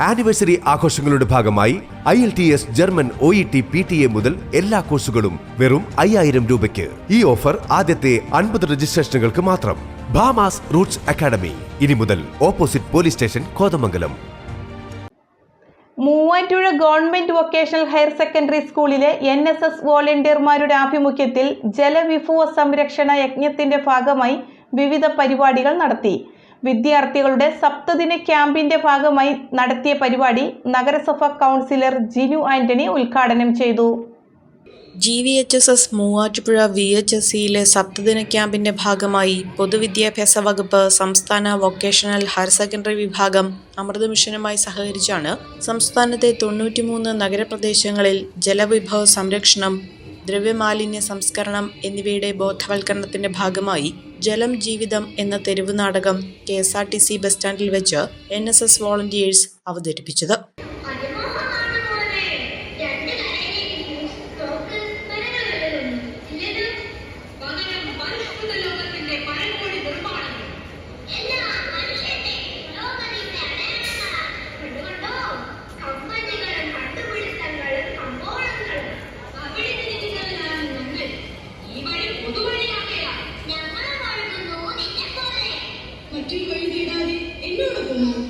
Anniversary ആഘോഷങ്ങളുടെ ഭാഗമായി I L T S German O E T P T A മുതൽ എല്ലാ കോഴ്സുകളും വെറും അയ്യായിരം രൂപയ്ക്ക്. ഈ ഓഫർ ആദ്യത്തെ അൻപത് രജിസ്ട്രേഷനുകൾക്ക് മാത്രം. Bhama's roots academy. ഇനി മുതൽ opposite police station Kothamangalam. Muvattupuzha government vocational higher secondary സ്കൂളിലെ എൻ എസ് എസ് വോളണ്ടിയർമാരുടെ ആഭിമുഖ്യത്തിൽ ജലവിഭവ സംരക്ഷണ യജ്ഞത്തിന്റെ ഭാഗമായി വിവിധ പരിപാടികൾ നടത്തി. വിദ്യാർത്ഥികളുടെ സപ്തദിന ക്യാമ്പിന്റെ ഭാഗമായി നടത്തിയ പരിപാടി നഗരസഭ കൗൺസിലർ ജിനു ആന്റണി ഉദ്ഘാടനം ചെയ്തു. G V H S S Muvattupuzha V H S സിയിലെ സപ്തദിന ക്യാമ്പിന്റെ ഭാഗമായി പൊതുവിദ്യാഭ്യാസ വകുപ്പ് സംസ്ഥാന വൊക്കേഷണൽ ഹയർ സെക്കൻഡറി വിഭാഗം അമൃത മിഷനുമായി സഹകരിച്ചാണ് സംസ്ഥാനത്തെ തൊണ്ണൂറ്റിമൂന്ന് നഗരപ്രദേശങ്ങളിൽ ജലവിഭവ സംരക്ഷണം ദ്രവ്യമാലിന്യ സംസ്കരണം എന്നിവയുടെ ബോധവൽക്കരണത്തിന്റെ ഭാഗമായി ജലം ജീവിതം എന്ന തെരുവ് നാടകം K S R T C bus സ്റ്റാൻഡിൽ വെച്ച് എൻ എസ് എസ് വോളണ്ടിയേഴ്സ് അവതരിപ്പിച്ചത്. Amen.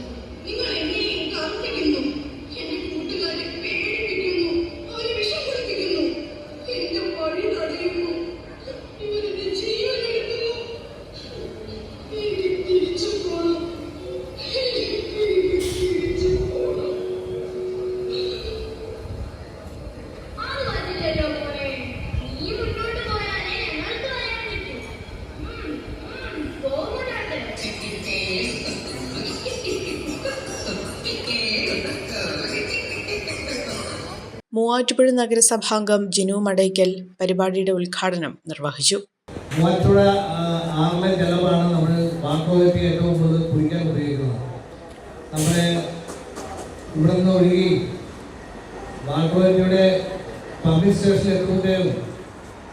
മൂവാറ്റുപുഴ നഗരസഭാംഗം ജിനു മടയ്ക്കൽ പരിപാടിയുടെ ഉദ്ഘാടനം നിർവഹിച്ചു. നമ്മൾ കുടിക്കാൻ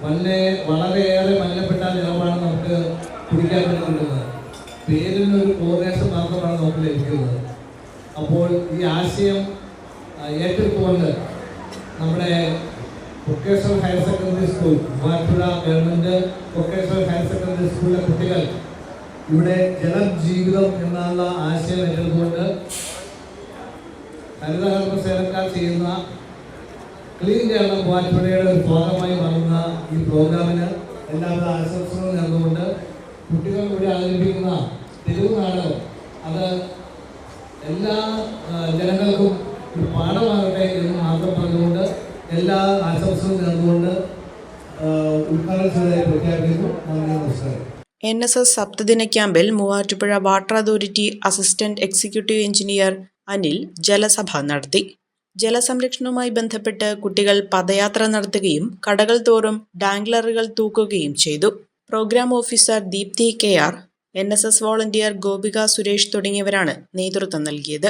വളരെ വളരെയേറെ മലിനപ്പെട്ട ജലമാണ് നമുക്ക് കുടിക്കാൻ പറ്റുന്നത് പേരിൽ ഒരു മാത്രമാണ് നമുക്ക് ലഭിക്കുന്നത്. അപ്പോൾ ഈ ആശയം ഏറ്റെടുത്തുകൊണ്ട് നമ്മുടെ vocational higher secondary school Muvattupuzha government vocational higher secondary സ്കൂളിലെ കുട്ടികൾ ഇവിടെ ജലം ജീവിതം എന്നുള്ള ആശയം ഏറ്റെടുത്തുകൊണ്ട് ഹരിതകർമ്മ സേനക്കാർ ചെയ്യുന്ന ക്ലീൻ കേരളം മൂവാറ്റുപുഴയുടെ ഒരു ഭാഗമായി മാറുന്ന ഈ പ്രോഗ്രാമിന് എല്ലാവരും ആശംസകളും നേർന്നുകൊണ്ട് കുട്ടികൾ ഇവിടെ അവതരിപ്പിക്കുന്ന തെരുവ് നാടകം അത് എല്ലാ ജനങ്ങൾക്കും ഒരു പാഠമാകട്ടെ എന്ന് മാത്രം പറഞ്ഞുകൊണ്ട് എല്ലാ ആശംസകളും നേർന്നുകൊണ്ട് ഉദ്ഘാടനം പ്രഖ്യാപിക്കുന്നു. നമസ്കാരം. എൻ എസ് എസ് സപ്തദിന ക്യാമ്പിൽ Muvattupuzha water authority assistant executive engineer Anil ജലസഭ നടത്തി. ജലസംരക്ഷണവുമായി ബന്ധപ്പെട്ട് കുട്ടികൾ പദയാത്ര നടത്തുകയും കടകൾ തോറും ഡാംഗ്ലറുകൾ തൂക്കുകയും ചെയ്തു. Programme officer Deepthi K R N S S volunteer Gopika Suresh തുടങ്ങിയവരാണ് നേതൃത്വം നൽകിയത്.